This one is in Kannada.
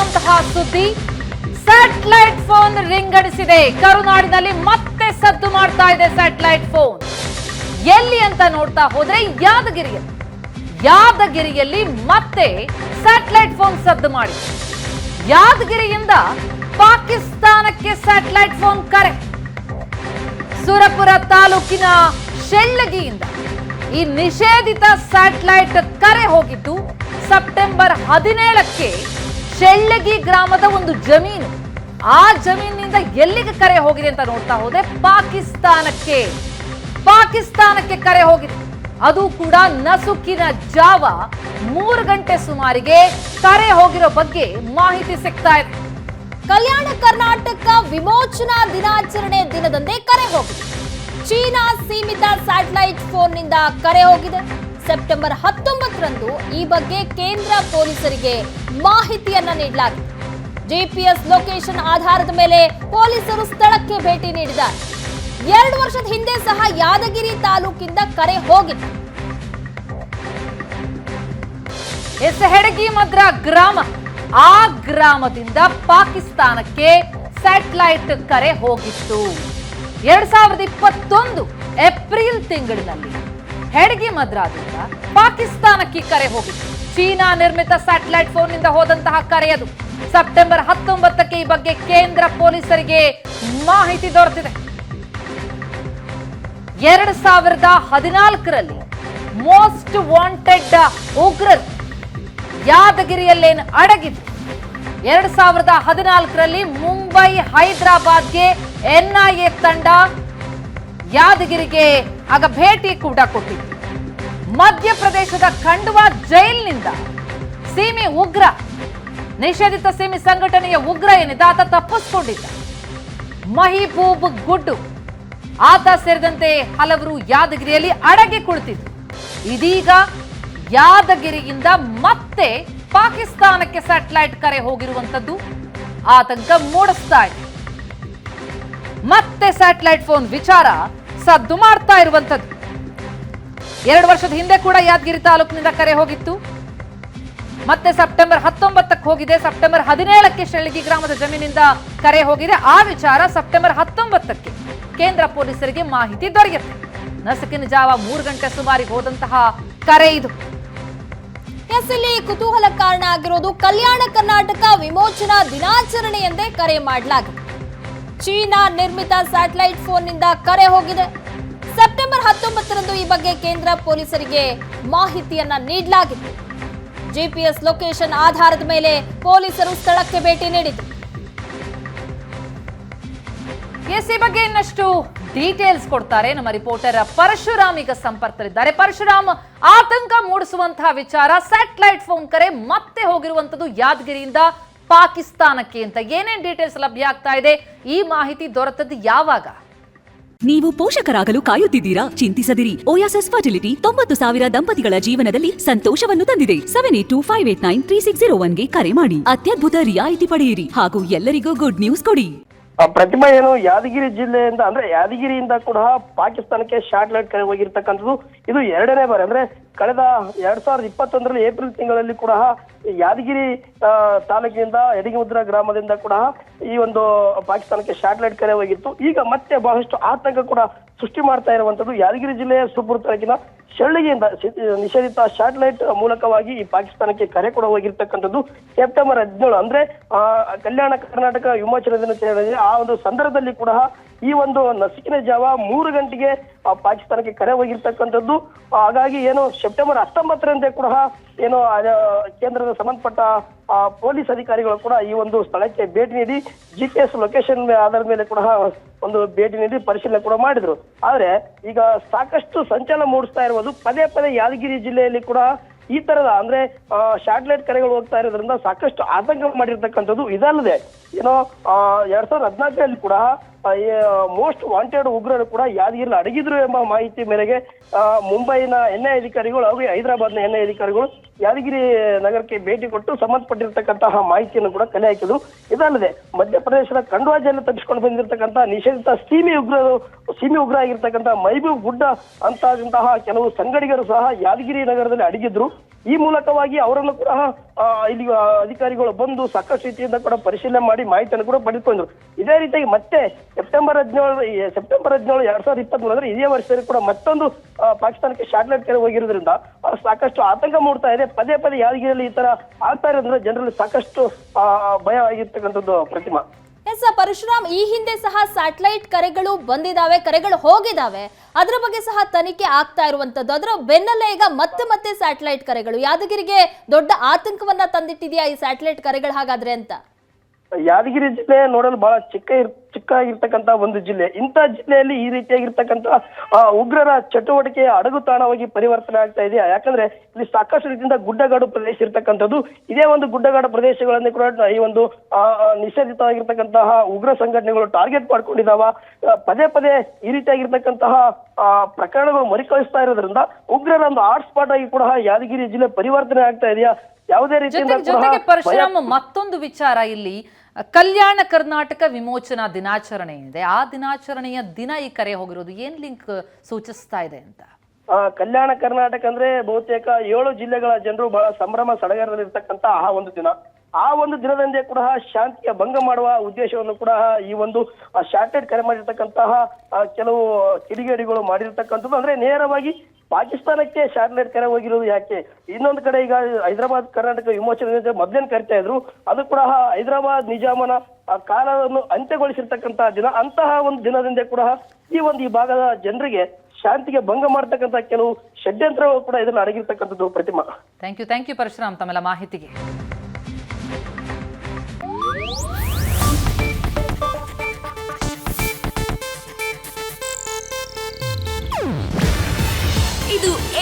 ಆಘಾತಕಾರಿಯಾದಂತಹ ಸುದ್ದಿ. ಸ್ಯಾಟಲೈಟ್ ಫೋನ್ ರಿಂಗಡಿಸಿದೆ ಕರುನಾಡಿನಲ್ಲಿ ಮತ್ತೆ ಸದ್ದು ಮಾಡ್ತಾ ಇದೆ ಸ್ಯಾಟಲೈಟ್ ಫೋನ್ ಎಲ್ಲಿ ಅಂತ ನೋಡ್ತಾ ಹೋದ್ರೆ ಯಾದಗಿರಿಯಲ್ಲಿ. ಯಾದಗಿರಿಯಲ್ಲಿ ಮತ್ತೆ ಸ್ಯಾಟಲೈಟ್ ಫೋನ್ ಸದ್ದು ಮಾಡಿ ಯಾದಗಿರಿಯಿಂದ ಪಾಕಿಸ್ತಾನಕ್ಕೆ ಸ್ಯಾಟಲೈಟ್ ಫೋನ್ ಕರೆ. ಸುರಪುರ ತಾಲೂಕಿನ ಶೆಳ್ಳಗಿಯಿಂದ ಈ ನಿಷೇಧಿತ ಸ್ಯಾಟಲೈಟ್ ಕರೆ ಹೋಗಿದ್ದು ಸೆಪ್ಟೆಂಬರ್ ಹದಿನೇಳಕ್ಕೆ ಶೆಳ್ಳಗಿ ಗ್ರಾಮದ ಒಂದು ಜಮೀನು. ಆ ಜಮೀನಿನಿಂದ ಎಲ್ಲಿಗೆ ಕರೆ ಹೋಗಿದೆ ಅಂತ ನೋಡ್ತಾ ಹೋದೆ ಪಾಕಿಸ್ತಾನಕ್ಕೆ. ಪಾಕಿಸ್ತಾನಕ್ಕೆ ಕರೆ ಹೋಗಿದೆ. ಅದು ಕೂಡ ನಸುಕಿನ ಜಾವ. ಮೂರು ಗಂಟೆ ಸುಮಾರಿಗೆ ಕರೆ ಹೋಗಿರೋ ಬಗ್ಗೆ ಮಾಹಿತಿ ಸಿಗ್ತಾ ಇದೆ. ಕಲ್ಯಾಣ ಕರ್ನಾಟಕ ವಿಮೋಚನಾ ದಿನಾಚರಣೆ ದಿನದಂದೇ ಕರೆ ಹೋಗಿದೆ. ಚೀನಾ ಸೀಮಿತ ಸ್ಯಾಟಲೈಟ್ ಫೋನ್ನಿಂದ ಕರೆ ಹೋಗಿದೆ. ಸೆಪ್ಟೆಂಬರ್ ಹತ್ತೊಂಬತ್ತರಂದು ಈ ಬಗ್ಗೆ ಕೇಂದ್ರ ಪೊಲೀಸರಿಗೆ ಮಾಹಿತಿಯನ್ನ ನೀಡಲಾಗಿದೆ. ಜಿಪಿಎಸ್ ಲೊಕೇಶನ್ ಆಧಾರದ ಮೇಲೆ ಪೊಲೀಸರು ಸ್ಥಳಕ್ಕೆ ಭೇಟಿ ನೀಡಿದ್ದಾರೆ. ಎರಡು ವರ್ಷದ ಹಿಂದೆ ಸಹ ಯಾದಗಿರಿ ತಾಲೂಕಿಂದ ಕರೆ ಹೋಗಿತ್ತು. ಎಸ್ ಹೆಡಗಿ ಮದ್ರ ಗ್ರಾಮ. ಆ ಗ್ರಾಮದಿಂದ ಪಾಕಿಸ್ತಾನಕ್ಕೆ ಸ್ಯಾಟಲೈಟ್ ಕರೆ ಹೋಗಿತ್ತು. ಎರಡ್ ಸಾವಿರದ ಇಪ್ಪತ್ತೊಂದು ಏಪ್ರಿಲ್ ತಿಂಗಳಿನಲ್ಲಿ. ಹೆಡಗಿ ಮದ್ರಾದಿಂದ ಪಾಕಿಸ್ತಾನಕ್ಕೆ ಕರೆ ಹೋಗಿತ್ತು. ಚೀನಾ ನಿರ್ಮಿತ ಸ್ಯಾಟಲೈಟ್ ಫೋನ್ನಿಂದ ಹೋದಂತಹ ಕರೆ ಅದು ಸೆಪ್ಟೆಂಬರ್ ಹತ್ತೊಂಬತ್ತಕ್ಕೆ ಈ ಬಗ್ಗೆ ಕೇಂದ್ರ ಪೊಲೀಸರಿಗೆ ಮಾಹಿತಿ ದೊರೆತಿದೆ. ಎರಡ್ ಸಾವಿರದ ಹದಿನಾಲ್ಕರಲ್ಲಿ ಮೋಸ್ಟ್ ವಾಂಟೆಡ್ ಉಗ್ರರು ಯಾದಗಿರಿಯಲ್ಲೇನು ಅಡಗಿದ್ರು. ಎರಡ್ ಸಾವಿರದ ಹದಿನಾಲ್ಕರಲ್ಲಿ ಮುಂಬೈ ಹೈದರಾಬಾದ್ಗೆ ಎನ್ಐಎ ತಂಡ ಯಾದಗಿರಿಗೆ ಆಗ ಭೇಟಿ ಕೂಡ ಕೊಟ್ಟಿತ್ತು ಮಧ್ಯಪ್ರದೇಶದ ಖಂಡ್ವಾ ಜೈಲಿನಿಂದ ಸೀಮೆ ಉಗ್ರ, ನಿಷೇಧಿತ ಸೀಮೆ ಸಂಘಟನೆಯ ಉಗ್ರ ಏನಿದೆ ಆತ ತಪ್ಪಿಸ್ಕೊಂಡಿದ್ದ. ಮಹಿಬೂಬ್ ಗುಡ್ಡು, ಆತ ಸೇರಿದಂತೆ ಹಲವರು ಯಾದಗಿರಿಯಲ್ಲಿ ಅಡಗಿ ಕುಳಿತಿದ್ರು. ಇದೀಗ ಯಾದಗಿರಿಯಿಂದ ಮತ್ತೆ ಪಾಕಿಸ್ತಾನಕ್ಕೆ ಸ್ಯಾಟಲೈಟ್ ಕರೆ ಹೋಗಿರುವಂತದ್ದು ಆತಂಕ ಮೂಡಿಸ್ತಾ ಇದೆ. ಮತ್ತೆ ಸ್ಯಾಟಲೈಟ್ ಫೋನ್ ವಿಚಾರ ಸದ್ದು ಮಾಡ್ತಾ ಇರುವಂತದ್ದು ಎರಡು ವರ್ಷದ ಹಿಂದೆ ಕೂಡ ಯಾದಗಿರಿ ತಾಲೂಕಿನಿಂದ ಕರೆ ಹೋಗಿತ್ತು. ಮತ್ತೆ ಸೆಪ್ಟೆಂಬರ್ ಹತ್ತೊಂಬತ್ತಕ್ಕೆ ಹೋಗಿದೆ. ಸೆಪ್ಟೆಂಬರ್ ಹದಿನೇಳಕ್ಕೆ ಶೆಳಗಿ ಗ್ರಾಮದ ಜಮೀನಿಂದ ಕರೆ ಹೋಗಿದೆ. ಆ ವಿಚಾರ ಸೆಪ್ಟೆಂಬರ್ ಹತ್ತೊಂಬತ್ತಕ್ಕೆ ಕೇಂದ್ರ ಪೊಲೀಸರಿಗೆ ಮಾಹಿತಿ ದೊರೆಯುತ್ತೆ. ನಸುಕಿನ ಜಾವ ಮೂರು ಗಂಟೆ ಸುಮಾರಿಗೆ ಹೋದಂತಹ ಕರೆ ಇದು. ಎಸ್ ಇಲ್ಲಿ ಕುತೂಹಲ ಕಾರಣ ಆಗಿರೋದು ಕಲ್ಯಾಣ ಕರ್ನಾಟಕ ವಿಮೋಚನಾ ದಿನಾಚರಣೆ ಎಂದೇ ಕರೆ ಮಾಡಲಾಗಿದೆ ಚೀನಾ ನಿರ್ಮಿತ ಸ್ಯಾಟಲೈಟ್ ಫೋನ್ನಿಂದ ಕರೆ ಹೋಗಿದೆ. ಸೆಪ್ಟೆಂಬರ್ ಹತ್ತೊಂಬತ್ತರಂದು ಈ ಬಗ್ಗೆ ಕೇಂದ್ರ ಪೊಲೀಸರಿಗೆ ಮಾಹಿತಿಯನ್ನ ನೀಡಲಾಗಿತ್ತು. ಜಿಪಿಎಸ್ ಲೊಕೇಶನ್ ಆಧಾರದ ಮೇಲೆ ಪೊಲೀಸರು ಸ್ಥಳಕ್ಕೆ ಭೇಟಿ ನೀಡಿದ್ರು. ಎಸ್, ಈ ಬಗ್ಗೆ ಇನ್ನಷ್ಟು ಡೀಟೇಲ್ಸ್ ಕೊಡ್ತಾರೆ ನಮ್ಮ ರಿಪೋರ್ಟರ್ ಪರಶುರಾಮ್ ಈಗ ಸಂಪರ್ಕದಲ್ಲಿದ್ದಾರೆ. ಪರಶುರಾಮ್, ಆತಂಕ ಮೂಡಿಸುವಂತಹ ವಿಚಾರ ಸ್ಯಾಟಲೈಟ್ ಫೋನ್ ಕರೆ ಮತ್ತೆ ಹೋಗಿರುವಂತದ್ದು ಯಾದಗಿರಿಯಿಂದ ಪಾಕಿಸ್ತಾನಕ್ಕೆ ಅಂತ ಏನೇನ್ ಡೀಟೇಲ್ಸ್ ಲಭ್ಯ ಆಗ್ತಾ ಇದೆ? ಈ ಮಾಹಿತಿ ದೊರೆತದ್ದು ಯಾವಾಗ? ನೀವು ಪೋಷಕರಾಗಲು ಕಾಯುತ್ತಿದ್ದೀರಾ? ಚಿಂತಿಸದಿರಿ. ಓಯಾಸಸ್ ಫರ್ಟಿಲಿಟಿ ತೊಂಬತ್ತು ಸಾವಿರ ದಂಪತಿಗಳ ಜೀವನದಲ್ಲಿ ಸಂತೋಷವನ್ನು ತಂದಿದೆ. Seven eight two five eight nine three six zero ಒನ್ಗೆ ಕರೆ ಮಾಡಿ. ಅತ್ಯದ್ಭುತ ರಿಯಾಯಿತಿ ಪಡೆಯಿರಿ ಹಾಗೂ ಎಲ್ಲರಿಗೂ ಗುಡ್ ನ್ಯೂಸ್ ಕೊಡಿ. ಪ್ರತಿಮಾ ಏನು ಯಾದಗಿರಿ ಜಿಲ್ಲೆಯಿಂದ, ಅಂದ್ರೆ ಯಾದಗಿರಿಯಿಂದ ಕೂಡ ಪಾಕಿಸ್ತಾನಕ್ಕೆ ಶಾಟ್ಲೈಟ್ ಕರೆ ಹೋಗಿರ್ತಕ್ಕಂಥದ್ದು. ಇದು ಎರಡನೇ ಬಾರಿ. ಅಂದ್ರೆ ಕಳೆದ ಎರಡ್ ಸಾವಿರದ ಇಪ್ಪತ್ತೊಂದರಲ್ಲಿ ಏಪ್ರಿಲ್ ತಿಂಗಳಲ್ಲಿ ಕೂಡ ಯಾದಗಿರಿ ತಾಲೂಕಿನಿಂದ ಯಡಿಗಿಮುದ್ರ ಗ್ರಾಮದಿಂದ ಕೂಡ ಈ ಒಂದು ಪಾಕಿಸ್ತಾನಕ್ಕೆ ಶಾಟ್ಲೈಟ್ ಕರೆ ಹೋಗಿತ್ತು. ಈಗ ಮತ್ತೆ ಬಹಳಷ್ಟು ಆತಂಕ ಕೂಡ ಸೃಷ್ಟಿ ಮಾಡ್ತಾ ಇರುವಂತದ್ದು ಯಾದಗಿರಿ ಜಿಲ್ಲೆಯ ಸುಪುರ ತಾಲೂಕಿನ ಶೆಳ್ಳಿಗೆಯಿಂದ ನಿಷೇಧಿತ ಸ್ಯಾಟಲೈಟ್ ಮೂಲಕವಾಗಿ ಈ ಪಾಕಿಸ್ತಾನಕ್ಕೆ ಕರೆ ಕೂಡ ಸೆಪ್ಟೆಂಬರ್ ಹದಿನೇಳು. ಅಂದ್ರೆ ಕಲ್ಯಾಣ ಕರ್ನಾಟಕ ವಿಮೋಚನಾ ದಿನಾಚರಣೆ ಆ ಒಂದು ಸಂದರ್ಭದಲ್ಲಿ ಕೂಡ ಈ ಒಂದು ನಸುಕಿನ ಜಾವ ಮೂರು ಗಂಟೆಗೆ ಪಾಕಿಸ್ತಾನಕ್ಕೆ ಕರೆ ಹೋಗಿರ್ತಕ್ಕಂಥದ್ದು. ಹಾಗಾಗಿ ಏನು ಸೆಪ್ಟೆಂಬರ್ ಹತ್ತೊಂಬತ್ತರಂತೆ ಕೂಡ ಏನು ಕೇಂದ್ರದ ಸಂಬಂಧಪಟ್ಟ ಪೊಲೀಸ್ ಅಧಿಕಾರಿಗಳು ಕೂಡ ಈ ಒಂದು ಸ್ಥಳಕ್ಕೆ ಭೇಟಿ ನೀಡಿ ಜಿ ಪಿ ಎಸ್ ಲೊಕೇಶನ್ ಆಧಾರದ ಮೇಲೆ ಕೂಡ ಒಂದು ಭೇಟಿ ನೀಡಿ ಪರಿಶೀಲನೆ ಕೂಡ ಮಾಡಿದ್ರು. ಆದ್ರೆ ಈಗ ಸಾಕಷ್ಟು ಸಂಚಲನ ಮೂಡಿಸ್ತಾ ಇರುವುದು ಪದೇ ಪದೇ ಯಾದಗಿರಿ ಜಿಲ್ಲೆಯಲ್ಲಿ ಕೂಡ ಈ ತರದ ಅಂದ್ರೆ ಶಾಟ್ಲೈಟ್ ಕರೆಗಳು ಹೋಗ್ತಾ ಇರೋದ್ರಿಂದ ಸಾಕಷ್ಟು ಆತಂಕ ಮಾಡಿರ್ತಕ್ಕಂಥದ್ದು ಇದಲ್ಲದೆ. ಏನೋ ಎರಡ್ ಸಾವಿರದ ಹದಿನಾಲ್ಕರಲ್ಲಿ ಕೂಡ ಮೋಸ್ಟ್ ವಾಂಟೆಡ್ ಉಗ್ರರು ಕೂಡ ಯಾದಗಿರಿಲಿ ಅಡಗಿದ್ರು ಎಂಬ ಮಾಹಿತಿ ಮೇರೆಗೆ ಮುಂಬೈನ ಎನ್ಐ ಅಧಿಕಾರಿಗಳು ಹಾಗೂ ಹೈದರಾಬಾದ್ನ ಎನ್ಐ ಅಧಿಕಾರಿಗಳು ಯಾದಗಿರಿ ನಗರಕ್ಕೆ ಭೇಟಿ ಕೊಟ್ಟು ಸಂಬಂಧಪಟ್ಟಿರ್ತಕ್ಕಂತಹ ಮಾಹಿತಿಯನ್ನು ಕೂಡ ಕಲೆ ಹಾಕಿದ್ರು. ಇದಲ್ಲದೆ ಮಧ್ಯಪ್ರದೇಶದ ಖಂಡ್ವಾ ಜಿಲ್ಲೆ ತಪ್ಪಿಸಿಕೊಂಡು ಬಂದಿರತಕ್ಕಂತ ನಿಷೇಧಿತ ಸೀಮೆ ಉಗ್ರರು ಸೀಮೆ ಉಗ್ರ ಆಗಿರ್ತಕ್ಕಂತಹ ಮೈಬೂಬ್ ಗುಡ್ಡ ಅಂತಹ ಕೆಲವು ಸಂಗಡಿಗರು ಸಹ ಯಾದಗಿರಿ ನಗರದಲ್ಲಿ ಅಡಗಿದ್ರು. ಈ ಮೂಲಕವಾಗಿ ಅವರನ್ನು ಕೂಡ ಇಲ್ಲಿ ಅಧಿಕಾರಿಗಳು ಬಂದು ಸಾಕಷ್ಟು ರೀತಿಯಿಂದ ಕೂಡ ಪರಿಶೀಲನೆ ಮಾಡಿ ಮಾಹಿತಿಯನ್ನು ಕೂಡ ಪಡೆದುಕೊಂಡ್ರು. ಇದೇ ರೀತಿಯಾಗಿ ಮತ್ತೆ ಸೆಪ್ಟೆಂಬರ್ ಹದಿನೇಳು ಸೆಪ್ಟೆಂಬರ್ ಹದಿನೇಳು ಎರಡ್ ಸಾವಿರದ ಇಪ್ಪತ್ಮೂರು ಅಂದ್ರೆ ಇದೇ ವರ್ಷದಲ್ಲಿ ಕೂಡ ಮತ್ತೊಂದು ಪಾಕಿಸ್ತಾನಕ್ಕೆ ಶಾಟ್ಲೈಟ್ ಕೆರೆ ಹೋಗಿರೋದ್ರಿಂದ ಸಾಕಷ್ಟು ಆತಂಕ ಮೂಡ್ತಾ ಇದೆ. ಪದೇ ಪದೇ ಯಾದಗಿರಿಯಲ್ಲಿ ಈ ತರ ಆಗ್ತಾ ಇರೋದ್ರೆ ಜನರಲ್ಲಿ ಸಾಕಷ್ಟು ಭಯ ಆಗಿರ್ತಕ್ಕಂಥದ್ದು ಪ್ರತಿಮಾ. ಎಸ್ ಪರಶುರಾಮ್ ಈ ಹಿಂದೆ ಸಹ ಸ್ಯಾಟಲೈಟ್ ಕರೆಗಳು ಬಂದಿದಾವೆ ಕರೆಗಳು ಹೋಗಿದಾವೆ. ಅದರ ಬಗ್ಗೆ ಸಹ ತನಿಖೆ ಆಗ್ತಾ ಇರುವಂತದ್ದು. ಅದರ ಬೆನ್ನಲ್ಲೇ ಈಗ ಮತ್ತೆ ಮತ್ತೆ ಸ್ಯಾಟಲೈಟ್ ಕರೆಗಳು. ಯಾದಗಿರಿಗೆ ದೊಡ್ಡ ಆತಂಕವನ್ನ ತಂದಿಟ್ಟಿದೆಯಾ ಈ ಸ್ಯಾಟಲೈಟ್ ಕರೆಗಳು ಹಾಗಾದ್ರೆ ಅಂತ? ಯಾದಗಿರಿ ಜಿಲ್ಲೆ ನೋಡಲು ಬಹಳ ಚಿಕ್ಕ ಇರ್ ಚಿಕ್ಕ ಇರ್ತಕ್ಕಂತ ಒಂದು ಜಿಲ್ಲೆ. ಇಂಥ ಜಿಲ್ಲೆಯಲ್ಲಿ ಈ ರೀತಿಯಾಗಿರ್ತಕ್ಕಂತ ಆ, ಉಗ್ರರ ಚಟುವಟಿಕೆಯ ಅಡಗು ತಾಣವಾಗಿ ಪರಿವರ್ತನೆ ಆಗ್ತಾ ಇದೆಯಾ? ಯಾಕಂದ್ರೆ ಇಲ್ಲಿ ಸಾಕಷ್ಟು ರೀತಿಯಿಂದ ಗುಡ್ಡಗಾಡು ಪ್ರದೇಶ ಇರ್ತಕ್ಕಂಥದ್ದು. ಇದೇ ಒಂದು ಗುಡ್ಡಗಾಡು ಪ್ರದೇಶಗಳನ್ನು ಕೂಡ ಈ ಒಂದು ಆ, ನಿಷೇಧಿತವಾಗಿರ್ತಕ್ಕಂತಹ ಉಗ್ರ ಸಂಘಟನೆಗಳು ಟಾರ್ಗೆಟ್ ಮಾಡ್ಕೊಂಡಿದಾವ. ಪದೇ ಪದೇ ಈ ರೀತಿಯಾಗಿರ್ತಕ್ಕಂತಹ ಆ, ಪ್ರಕರಣಗಳು ಮರುಕಳಿಸ್ತಾ ಇರೋದ್ರಿಂದ ಉಗ್ರರ ಒಂದು ಹಾಟ್ ಸ್ಪಾಟ್ ಆಗಿ ಕೂಡ ಯಾದಗಿರಿ ಜಿಲ್ಲೆ ಪರಿವರ್ತನೆ ಆಗ್ತಾ ಇದೆಯಾ? ಯಾವುದೇ ರೀತಿಯಿಂದ ಮತ್ತೊಂದು ವಿಚಾರ ಇಲ್ಲಿ. ಕಲ್ಯಾಣ ಕರ್ನಾಟಕ ವಿಮೋಚನಾ ದಿನಾಚರಣೆ ಇದೆ. ಆ ದಿನಾಚರಣೆಯ ದಿನ ಈ ಕರೆ ಹೋಗಿರೋದು. ಏನ್ ಲಿಂಕ್ ಸೂಚಿಸ್ತಾ ಇದೆ ಅಂತ? ಕಲ್ಯಾಣ ಕರ್ನಾಟಕ ಅಂದ್ರೆ ಬಹುತೇಕ ಏಳು ಜಿಲ್ಲೆಗಳ ಜನರು ಬಹಳ ಸಂಭ್ರಮ ಸಡಗರದಲ್ಲಿ ಇರ್ತಕ್ಕಂತ ಆ ಒಂದು ದಿನ. ಆ ಒಂದು ದಿನದಂದೇ ಕೂಡ ಶಾಂತಿಯ ಭಂಗ ಮಾಡುವ ಉದ್ದೇಶವನ್ನು ಕೂಡ ಈ ಒಂದು ಶಾರ್ಟೆಡ್ ಕರೆ ಮಾಡಿರ್ತಕ್ಕಂತಹ ಕೆಲವು ಕಿಡಿಗೇಡಿಗಳು ಮಾಡಿರ್ತಕ್ಕಂಥದ್ದು. ಅಂದ್ರೆ ನೇರವಾಗಿ ಪಾಕಿಸ್ತಾನಕ್ಕೆ ಶಾರ್ಟ್ಲೆಟ್ ಕರೆ ಹೋಗಿರೋದು ಯಾಕೆ? ಇನ್ನೊಂದು ಕಡೆ ಈಗ ಹೈದರಾಬಾದ್, ಕರ್ನಾಟಕ ವಿಮೋಚನೆ ಮೊದಲೇನು ಕರಿತಾ ಇದ್ರು, ಅದು ಕೂಡ ಹೈದರಾಬಾದ್ ನಿಜಾಮನ ಕಾಲವನ್ನು ಅಂತ್ಯಗೊಳಿಸಿರ್ತಕ್ಕಂತಹ ದಿನ. ಅಂತಹ ಒಂದು ದಿನದಿಂದ ಕೂಡ ಈ ಒಂದು ಈ ಭಾಗದ ಜನರಿಗೆ ಶಾಂತಿಗೆ ಭಂಗ ಮಾಡ್ತಕ್ಕಂಥ ಕೆಲವು ಷಡ್ಯಂತ್ರಗಳು ಕೂಡ ಇದನ್ನು ಅಡಗಿರ್ತಕ್ಕಂಥದ್ದು Pratima. Thank you thank you Parashuram ತಮ್ಮೆಲ್ಲ ಮಾಹಿತಿಗೆ.